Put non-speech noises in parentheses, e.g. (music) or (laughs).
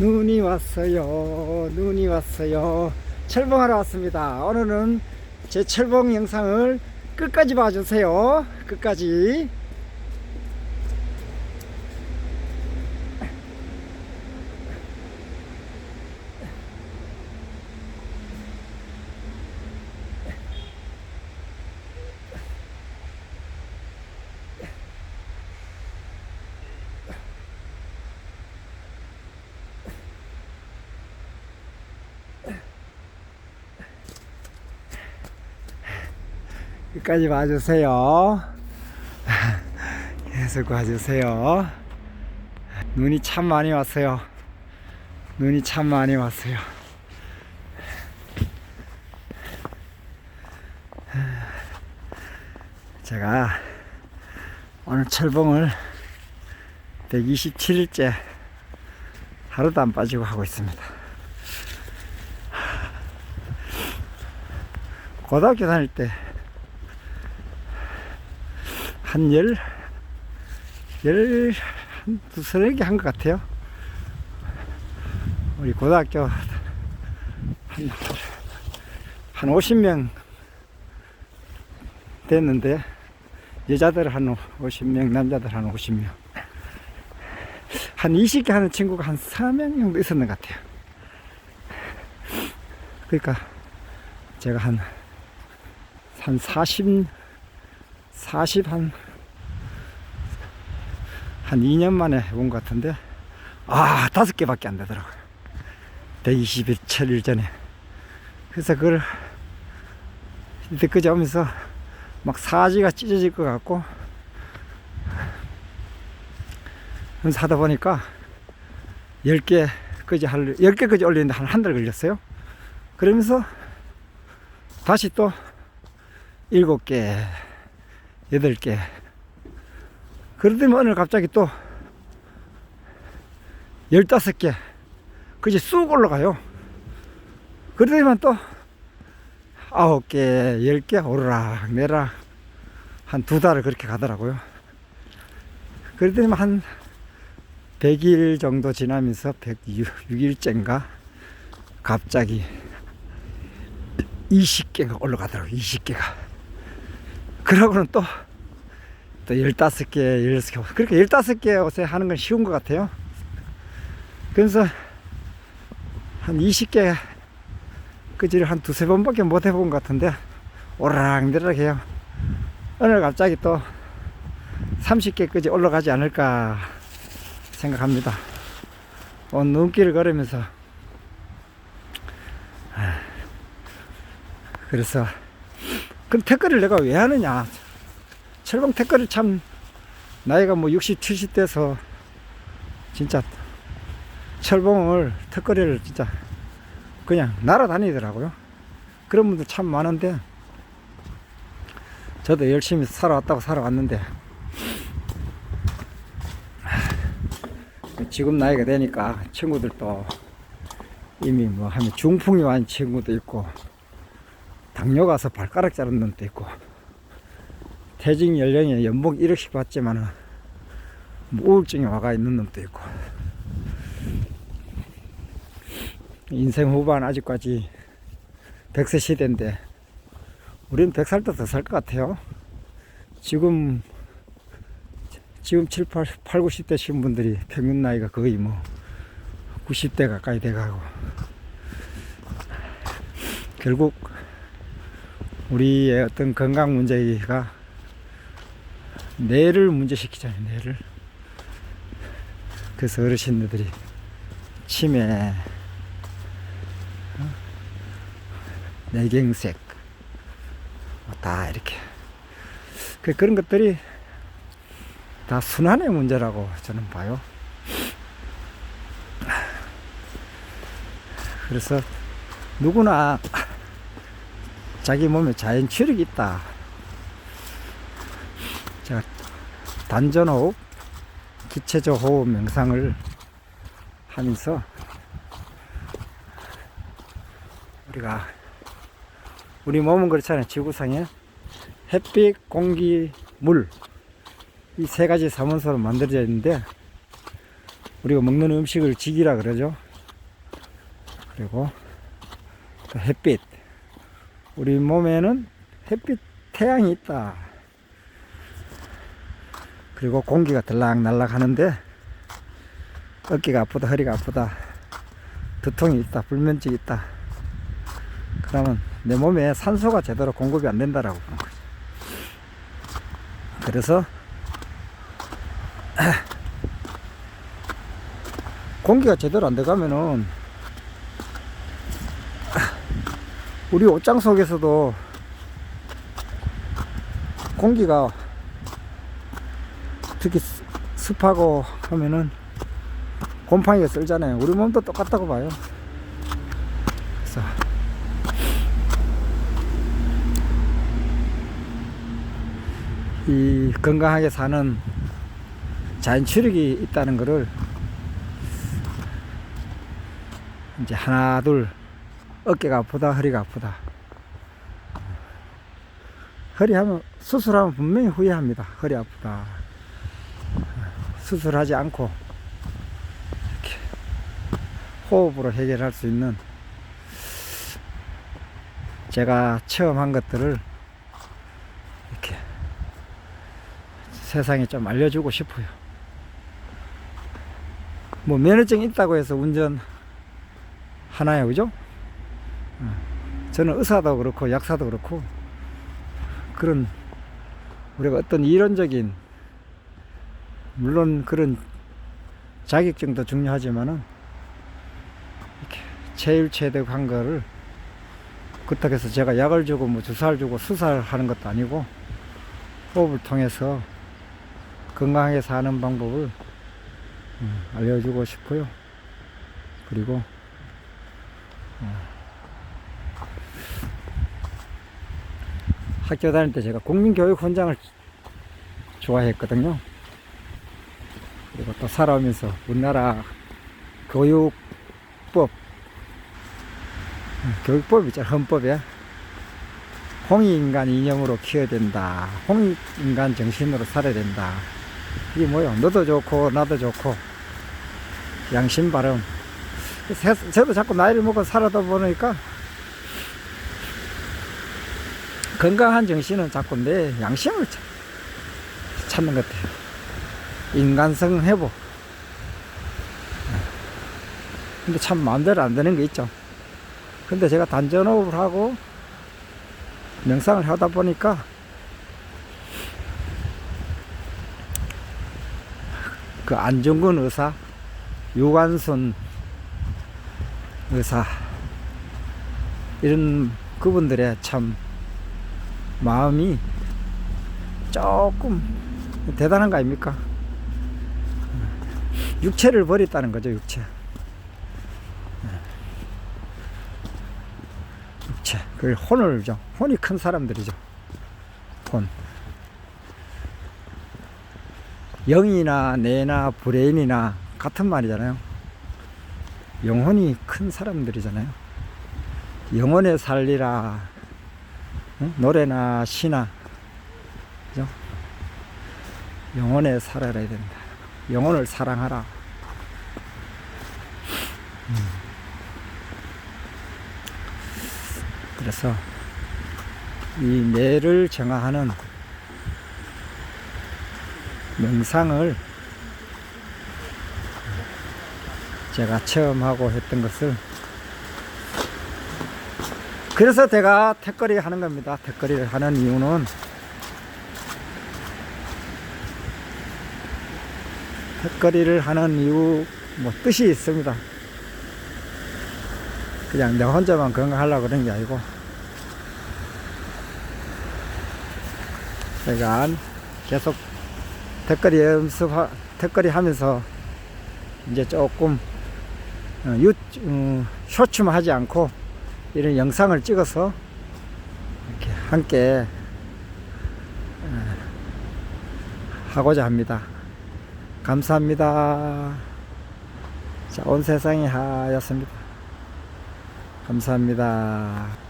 눈이 왔어요. 눈이 왔어요. 철봉하러 왔습니다. 오늘은 제 철봉 영상을 끝까지 봐주세요. 끝까지. 끝까지 봐주세요. (laughs) 계속 봐주세요. 눈이 참 많이 왔어요. 눈이 참 많이 왔어요. 제가 오늘 철봉을 127일째 하루도 안 빠지고 하고 있습니다. 고등학교 다닐 때 한 열, 열, 한 두세 개한 것 같아요. 우리 고등학교 한, 한 50명 됐는데, 여자들 한 50명, 남자들 한 50명. 한 20개 하는 친구가 한 4명 정도 있었는 것 같아요. 그러니까 제가 한, 한 40, 40 한, 한 2년 만에 해본 것 같은데, 아, 다섯 개밖에 안 되더라고요. 120일, 7일 전에. 그래서 그걸 이때까지 오면서 막 사지가 찢어질 것 같고, 하다 보니까 10개까지 할, 10개까지 올리는데 한 한 달 걸렸어요. 그러면서 다시 또 7개, 여덟 개. 그러더니 오늘 갑자기 또 열다섯 개. 그지 쑥 올라가요. 그러더니만 또 아홉 개, 열 개 오르락 내락 한 두 달을 그렇게 가더라고요. 그러더니만 한 100일 정도 지나면서 106일째인가 갑자기 20개가 올라가더라고요. 20개가. 그러고는 또, 또 15개, 16개. 그렇게 15개 옷에 하는 건 쉬운 것 같아요. 그래서 한 20개, 그지를 한 두세 번밖에 못 해본 것 같은데, 오락내락 해요. 오늘 갑자기 또 30개까지 올라가지 않을까 생각합니다. 온 눈길을 걸으면서. 그래서 그럼 태클을 내가 왜 하느냐? 철봉 태클을 참 나이가 뭐 60, 70 돼서 진짜 철봉을 턱걸이를 진짜 그냥 날아다니더라고요. 그런 분들 참 많은데 저도 열심히 살아왔다고 살아왔는데 지금 나이가 되니까 친구들도 이미 뭐 하면 중풍이 완 친구도 있고 당뇨 가서 발가락 자른 놈도 있고 퇴직 연령에 연봉 1억씩 받지만은 뭐 우울증이 와가 있는 놈도 있고 인생 후반 아직까지 100세 시대인데 우리는 100살도 더 살 것 같아요. 지금 지금 7, 8, 8, 90대 되신 분들이 평균 나이가 거의 뭐 90대 가까이 돼가고 결국 우리의 어떤 건강 문제가 뇌를 문제시키잖아요, 뇌를. 그래서 어르신들이 치매, 어? 뇌경색, 뭐다 이렇게. 그- 그런 것들이 다 순환의 문제라고 저는 봐요. 그래서 누구나 자기 몸에 자연 체력이 있다. 제가 단전호흡, 기체적 호흡 명상을 하면서 우리가 우리 몸은 그렇잖아요. 지구상에 햇빛, 공기, 물 이 세 가지 사문서로 만들어져 있는데 우리가 먹는 음식을 직이라 그러죠. 그리고 또 햇빛. 우리 몸에는 햇빛, 태양이 있다. 그리고 공기가 들락날락 하는데 어깨가 아프다, 허리가 아프다, 두통이 있다, 불면증이 있다. 그러면 내 몸에 산소가 제대로 공급이 안 된다라고 보는 거죠. 그래서 (clears throat) 공기가 제대로 안 들어가면은 우리 옷장 속에서도 공기가 특히 습- 습하고 하면은 곰팡이가 쓸잖아요. 우리 몸도 똑같다고 봐요. 그래서 이 건강하게 사는 자연 추력이 있다는 것을 이제 하나 둘 어깨가 아프다 허리가 아프다 허리 하면 수술하면 분명히 후회합니다 허리 아프다 수술하지 않고 이렇게 호흡으로 해결할 수 있는 제가 체험한 것들을 이렇게 세상에 좀 알려주고 싶어요. 뭐 면허증 있다고 해서 운전 하나요, 그죠? 어. 저는 의사도 그렇고 약사도 그렇고 그런 우리가 어떤 이론적인 물론 그런 자격증도 중요하지만은 이렇게 체일체득 한 거를 그렇다고 해서 제가 약을 주고 뭐 주사를 주고 수사를 하는 것도 아니고 호흡을 통해서 건강하게 사는 방법을 음, 알려주고 싶어요. 그리고 어, 학교 다닐 때 제가 국민교육 훈장을 좋아했거든요. 그리고 또 살아오면서 우리나라 교육법 음, 교육법 있잖아 헌법에 홍익인간 이념으로 키워야 된다. 홍익인간 정신으로 살아야 된다. 이게 뭐요? 너도 좋고 나도 좋고. 양심 세- 저도 자꾸 나이를 먹고 살아다 보니까 건강한 정신은 자꾸 내 양심을 찾- 찾는 것 같아요. 인간성 회복. 근데 참 마음대로 안 되는 게 있죠. 근데 제가 단전호흡을 하고 명상을 하다 보니까 그 안중근 의사, 유관순 의사 이런 그분들의 참 마음이 조금 대단한 거 아닙니까? 육체를 버렸다는 거죠, 육체. 육체. 그 혼을 죠. 혼이 큰 사람들이죠. 혼. 영이나 뇌나 브레인이나 같은 말이잖아요. 영혼이 큰 사람들이잖아요. 영혼에 살리라. 응? 노래나 시나. 그죠? 영혼에 살아야 된다. 영혼을 사랑하라. 그래서 이 뇌를 정화하는 명상을 제가 체험하고 했던 것을 그래서 제가 택거리 하는 겁니다. 택거리를 하는 이유는 택거리를 하는 이유 뭐 뜻이 있습니다. 그냥 내 혼자만 건강하려고 그런 게 아니고 제가 계속 댓글이 연습 댓글이 하면서 이제 조금 어, 유, 음, 쇼츠만 하지 않고 이런 영상을 찍어서 이렇게 함께 어, 하고자 합니다. 감사합니다. 자, 온 세상이 하였습니다. 감사합니다.